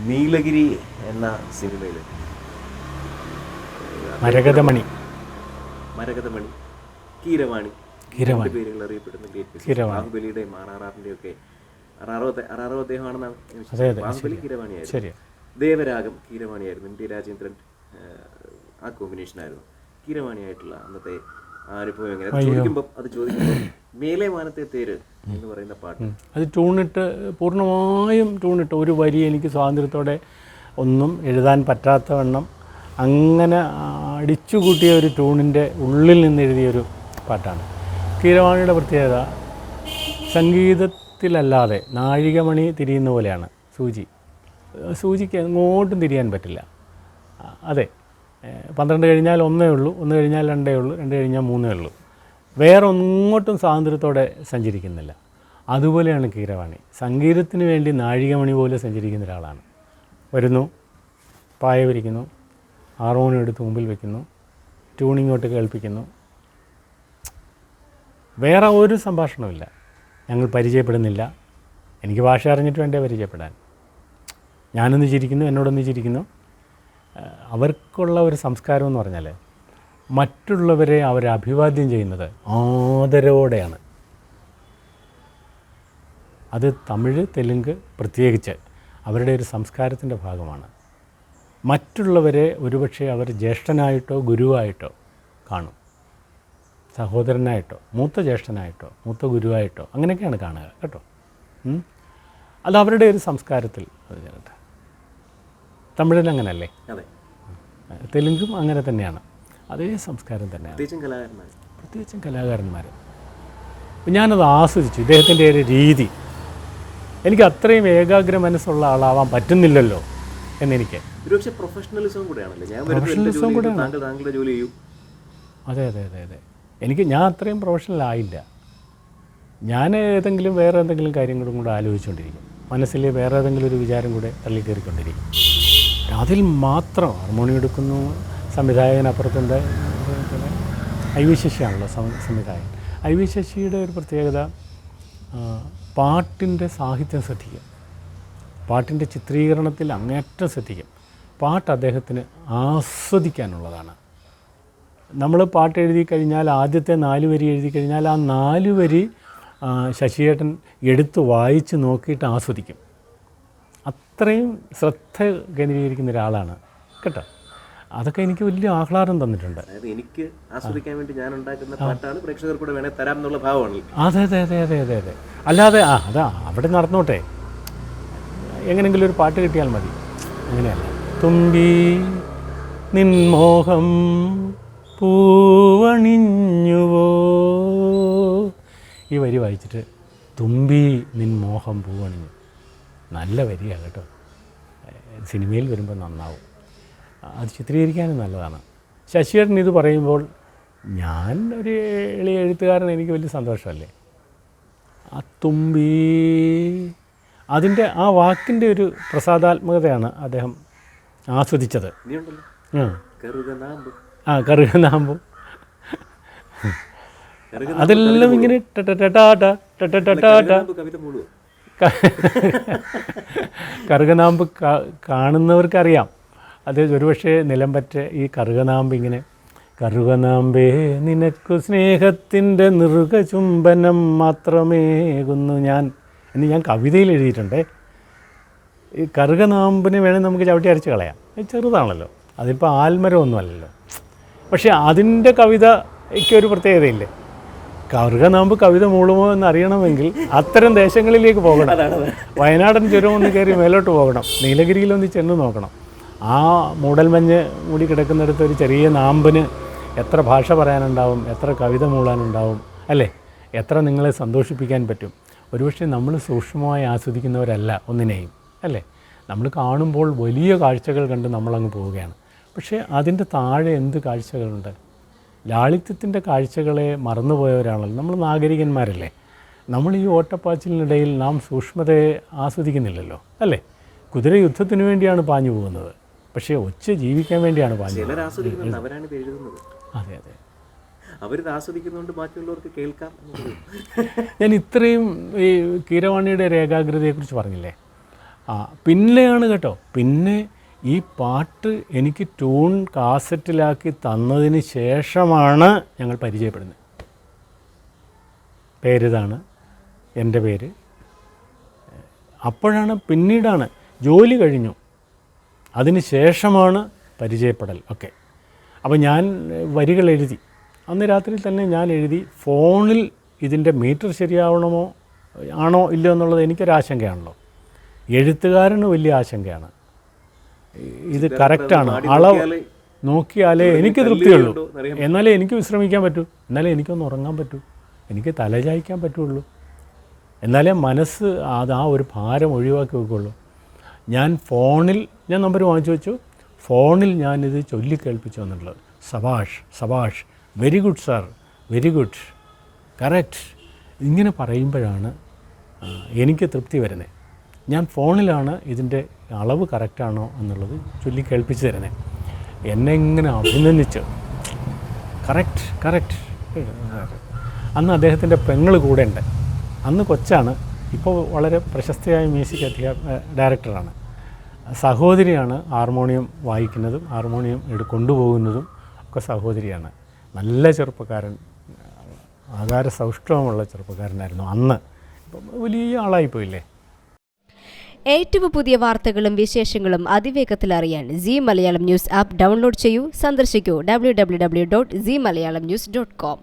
നീലഗിരി എന്ന സിനിമയിൽ മരകതമണി മരകതമണി കീരവാണി. പേരുകൾ അറിയപ്പെടുന്ന ഗ്രേറ്റ്. ബാഹുബലിയുടെയും ആർ ആർ ആറിന്റെയും ഒക്കെ. ആറാറോ അദ്ദേഹമാണെന്നാണ് ബാഹുബലി കീരവാണിയായിരുന്നു. ദേവരാഗം കീരവാണിയായിരുന്നു. എം ടി രാജേന്ദ്രൻ ആ, ആ കോമ്പിനേഷനായിരുന്നു. കീരവാണിയായിട്ടുള്ള അന്നത്തെ ആ അനുഭവം എങ്ങനെ അത് ചോദിക്കുമ്പോൾ അത് ചോദിക്കുമ്പോൾ മേലെ മാനത്തെ തേര് എന്ന് പറയുന്ന പാട്ട്. അത് ട്യൂണിട്ട് പൂർണമായും ട്യൂണിട്ട് ഒരു വരി എനിക്ക് സ്വാതന്ത്ര്യത്തോടെ ഒന്നും എഴുതാൻ പറ്റാത്ത വണ്ണം അങ്ങനെ അടിച്ചുകൂട്ടിയ ഒരു ട്യൂണിന്റെ ഉള്ളിൽ നിന്ന് എഴുതിയൊരു പാട്ടാണ്. കീരവാണിയുടെ പ്രത്യേകത സംഗീതത്തിലല്ലാതെ നാഴികമണി തിരിയുന്ന പോലെയാണ് സൂചി. സൂചിക്ക് എങ്ങോട്ടും തിരിയാൻ പറ്റില്ല. അതെ. പന്ത്രണ്ട് കഴിഞ്ഞാൽ ഒന്നേ ഉള്ളൂ ഒന്ന് കഴിഞ്ഞാൽ രണ്ടേ ഉള്ളൂ രണ്ട് കഴിഞ്ഞാൽ മൂന്നേ ഉള്ളൂ. വേറെ ഒങ്ങോട്ടും സ്വാതന്ത്ര്യത്തോടെ സഞ്ചരിക്കുന്നില്ല. അതുപോലെയാണ് കീരവാണി. സംഗീതത്തിന് വേണ്ടി നാഴികമണി പോലെ സഞ്ചരിക്കുന്ന ഒരാളാണ്. വരുന്നു പായ വിരിക്കുന്നു ഹാർമോണിയം എടുത്ത് മുമ്പിൽ വെക്കുന്നു ട്യൂണിങ്ങോട്ട് കേൾപ്പിക്കുന്നു. വേറെ ഒരു സംഭാഷണമില്ല ഞങ്ങൾ പരിചയപ്പെടുന്നില്ല. എനിക്ക് ഭാഷ അറിഞ്ഞിട്ട് വേണ്ടേ പരിചയപ്പെടാൻ? ഞാനൊന്ന് ചിരിക്കുന്നു എന്നോടൊന്ന് ചിരിക്കുന്നു അവർക്കുള്ള ഒരു സംസ്കാരം എന്ന് പറഞ്ഞാൽ മറ്റുള്ളവരെ അവർ അഭിവാദ്യം ചെയ്യുന്നത് ആദരവോടെയാണ്. അത് തമിഴ് തെലുങ്ക് പ്രത്യേകിച്ച് അവരുടെ ഒരു സംസ്കാരത്തിന്റെ ഭാഗമാണ്. മറ്റുള്ളവരെ ഒരുപക്ഷെ അവർ ജ്യേഷ്ഠനായിട്ടോ ഗുരുവായിട്ടോ കാണും. സഹോദരനായിട്ടോ മൂത്ത ജ്യേഷ്ഠനായിട്ടോ മൂത്ത ഗുരുവായിട്ടോ അങ്ങനെയൊക്കെയാണ് കാണുക കേട്ടോ. അത് അവരുടെ ഒരു സംസ്കാരത്തിൽ അത് തമിഴിൽ അങ്ങനെയല്ലേ അതെ. തെലുങ്കും അങ്ങനെ തന്നെയാണ്. അതേ സംസ്കാരം തന്നെയാണ്. പ്രത്യേകിച്ചും കലാകാരന്മാർ ഞാനത് ആസ്വദിച്ചു. ഇദ്ദേഹത്തിന്റെ ഒരു രീതി. എനിക്ക് അത്രയും ഏകാഗ്ര മനസ്സുള്ള ആളാവാൻ പറ്റുന്നില്ലല്ലോ എന്നെനിക്ക്. പ്രൊഫഷണലിസം കൂടെയാണ്. അതെ അതെ അതെ അതെ. എനിക്ക് ഞാൻ അത്രയും പ്രൊഫഷണൽ ആയില്ല. ഞാൻ ഏതെങ്കിലും വേറെ എന്തെങ്കിലും കാര്യങ്ങളും കൂടെ ആലോചിച്ചുകൊണ്ടിരിക്കും മനസ്സിൽ വേറെ ഏതെങ്കിലും ഒരു വിചാരം കൂടെ തള്ളിക്കയറിക്കൊണ്ടിരിക്കും അതിൽ മാത്രം ഹാർമോണിയം എടുക്കുന്നു സംവിധായകനപ്പുറത്തുണ്ട് ഐ വി ശശിയാണല്ലോ സംവിധായകൻ. ഐ വി ശശിയുടെ ഒരു പ്രത്യേകത പാട്ടിന്റെ സാഹിത്യം ശ്രദ്ധിക്കും പാട്ടിന്റെ ചിത്രീകരണത്തിൽ അങ്ങേറ്റം ശ്രദ്ധിക്കും പാട്ട് അദ്ദേഹത്തിന് ആസ്വദിക്കാനുള്ളതാണ്. നമ്മൾ പാട്ട് എഴുതി കഴിഞ്ഞാൽ ആദ്യത്തെ നാല് വരി എഴുതി കഴിഞ്ഞാൽ ആ നാല് വരി ശശിയേട്ടൻ എടുത്ത് വായിച്ച് നോക്കിയിട്ട് ആസ്വദിക്കും. അത്രയും ശ്രദ്ധ കേന്ദ്രീകരിക്കുന്ന ഒരാളാണ്. കേട്ടോ? അതൊക്കെ എനിക്ക് വലിയ ആഹ്ലാദം തന്നിട്ടുണ്ട്. അതായത് എനിക്ക് ആസ്വദിക്കാൻ വേണ്ടി ഞാൻ ഉണ്ടാക്കുന്ന പാട്ടാണ് പ്രേക്ഷകർ കൂടെ വേണേൽ തരാം എന്നുള്ള ഭാവമാണ്. അതെ അതെ അതെ അതെ അതെ അതെ. അല്ലാതെ ആ അതാ അവിടെ നടന്നോട്ടെ. എങ്ങനെങ്കിലും ഒരു പാട്ട് കിട്ടിയാൽ മതി. അങ്ങനെയല്ല. തുമ്പി നിൻമോഹം പൂവണിഞ്ഞുവോ? ഈ വരി വായിച്ചിട്ട് തുമ്പി നിൻമോഹം പൂവണിഞ്ഞു. നല്ല വരികയാണ് കേട്ടോ. സിനിമയിൽ വരുമ്പോൾ നന്നാവും. അത് ചിത്രീകരിക്കാനും നല്ലതാണ്. ശശിയേട്ടൻ ഇത് പറയുമ്പോൾ ഞാൻ ഒരു എളിയ എഴുത്തുകാരൻ എനിക്ക് വലിയ സന്തോഷമല്ലേ? ആ തുമ്പി അതിന്റെ ആ വാക്കിന്റെ ഒരു പ്രസാദാത്മകതയാണ് അദ്ദേഹം ആസ്വദിച്ചത്. ആ. കറുകനാമ്പ്. അതെല്ലാം ഇങ്ങനെ ടട്ടട്ടട്ടാട്ട. കറുകനാമ്പ് കവിത മുഴുവൻ കറുകനാമ്പ് കാണുന്നവർക്കറിയാം. അത് ഒരുപക്ഷെ നിലംപറ്റ ഈ കറുകനാമ്പ് ഇങ്ങനെ കറുകനാമ്പേ നിനക്കു സ്നേഹത്തിന്റെ നൃഗചുംബനം മാത്രമേകുന്നു ഞാൻ. എന്ന് ഞാൻ കവിതയിൽ എഴുതിയിട്ടുണ്ട്. ഈ കറുകനാമ്പിന് വേണേൽ നമുക്ക് ചവിട്ടി അരച്ച് കളയാം. ചെറുതാണല്ലോ. അതിപ്പോൾ ആൽമരമൊന്നുമല്ലല്ലോ. പക്ഷേ അതിന്റെ കവിതയ്ക്ക് ഒരു പ്രത്യേകതയില്ലേ നാമ്പ് കവിത മൂളുമോ എന്ന് അറിയണമെങ്കിൽ അത്തരം ദേശങ്ങളിലേക്ക് പോകണം. വയനാടൻ ചുരം ഒന്ന് കയറി മേലോട്ട് പോകണം. നീലഗിരിയിലൊന്ന് ചെന്ന് നോക്കണം. ആ മൂടൽമഞ്ഞ് മൂടി കിടക്കുന്നിടത്ത് ഒരു ചെറിയ നാമ്പിന് എത്ര ഭാഷ പറയാനുണ്ടാവും എത്ര കവിത മൂളാനുണ്ടാവും അല്ലേ? എത്ര നിങ്ങളെ സന്തോഷിപ്പിക്കാൻ പറ്റും. ഒരുപക്ഷെ നമ്മൾ സൂക്ഷ്മമായി ആസ്വദിക്കുന്നവരല്ല ഒന്നിനെയും അല്ലേ? നമ്മൾ കാണുമ്പോൾ വലിയ കാഴ്ചകൾ കണ്ട് നമ്മളങ്ങ് പോവുകയാണ്. പക്ഷേ അതിന്റെ താഴെ എന്ത് കാഴ്ചകളുണ്ട്? ലാളിത്യത്തിന്റെ കാഴ്ചകളെ മറന്നുപോയവരാണല്ലോ നമ്മൾ നാഗരികന്മാരല്ലേ? നമ്മൾ ഈ ഓട്ടപ്പാച്ചിലിനിടയിൽ നാം സൂക്ഷ്മതയെ ആസ്വദിക്കുന്നില്ലല്ലോ അല്ലേ? കുതിര യുദ്ധത്തിന് വേണ്ടിയാണ് പാഞ്ഞു പോകുന്നത്. പക്ഷേ ഒച്ച ജീവിക്കാൻ വേണ്ടിയാണ് പാഞ്ഞു അതെ അതെ. അവരിത് ആസ്വദിക്കുന്നുണ്ട് ബാക്കിയുള്ളവർക്ക് കേൾക്കാം ഞാൻ ഇത്രയും ഈ കീരവാണിയുടെ ഒരു ഏകാഗ്രതയെക്കുറിച്ച് പറഞ്ഞില്ലേ? ആ പിന്നെയാണ് കേട്ടോ പിന്നെ ഈ പാട്ട് എനിക്ക് ട്യൂൺ കാസറ്റിലാക്കി തന്നതിന് ശേഷമാണ് ഞങ്ങൾ പരിചയപ്പെടുന്നത്. പേരിതാണ് എന്റെ പേര്. അപ്പോഴാണ് പിന്നീടാണ് ജോലി കഴിഞ്ഞു. അതിന് ശേഷമാണ് പരിചയപ്പെടൽ. ഒക്കെ അപ്പോൾ ഞാൻ വരികൾ എഴുതി. അന്ന് രാത്രി തന്നെ ഞാൻ എഴുതി ഫോണിൽ ഇതിന്റെ മീറ്റർ ശരിയാവണമോ? ആണോ ഇല്ലയോ എന്നുള്ളത് എനിക്കൊരാശങ്കയാണല്ലോ. എഴുത്തുകാരന് വലിയ ആശങ്കയാണ്. ഇത് കറക്റ്റാണ്. അളവ് നോക്കിയാലേ എനിക്ക് തൃപ്തിയുള്ളൂ എന്നാലേ എനിക്ക് വിശ്രമിക്കാൻ പറ്റൂ. എന്നാലേ എനിക്കൊന്ന് ഉറങ്ങാൻ പറ്റൂ. എനിക്ക് തലചായ്ക്കാൻ പറ്റുള്ളൂ. എന്നാലേ മനസ്സ് അത് ആ ഒരു ഭാരം ഒഴിവാക്കി വെക്കുള്ളൂ. ഞാൻ ഫോണിൽ ഞാൻ നമ്പർ വാങ്ങിച്ചു വെച്ചു. ഫോണിൽ ഞാനിത് ചൊല്ലിക്കേൾപ്പിച്ചു എന്നുള്ളത് സബാഷ് സബാഷ് very good sir very good correct ഇങ്ങനെ പറയുമ്പോഴാണ് എനിക്ക് തൃപ്തി വരുന്നത്. ഞാൻ ഫോണിലാണ് ഇതിന്റെ അളവ് കറക്റ്റാണോ എന്നുള്ളത് ചൊല്ലി കേൾപ്പിച്ച് തരുന്നത് എന്നെ ഇങ്ങനെ അഭിനന്ദിച്ച്. കറക്റ്റ് കറക്റ്റ് അന്ന് അദ്ദേഹത്തിന്റെ പെങ്ങൾ കൂടെ ഉണ്ട്. അന്ന് കൊച്ചാണ്. ഇപ്പോൾ വളരെ പ്രശസ്തയായ മ്യൂസിക് അധ്യാപ ഡയറക്ടറാണ്. സഹോദരിയാണ് ഹാർമോണിയം വായിക്കുന്നതും ഹാർമോണിയം എടു കൊണ്ടുപോകുന്നതും ഒക്കെ സഹോദരിയാണ്. നല്ല ചെറുപ്പക്കാരൻ ആകാര സൗഷ്ഠവമുള്ള ചെറുപ്പക്കാരനായിരുന്നു അന്ന്. വലിയ ആളായിപ്പോയില്ലേ? ഏറ്റവും പുതിയ വാർത്തകളും വിശേഷങ്ങളും അതിവേഗത്തിൽ അറിയാൻ C Malayalam news app download ചെയ്യൂ സന്ദർശിക്കൂ W W W dot C Malayalam news dot com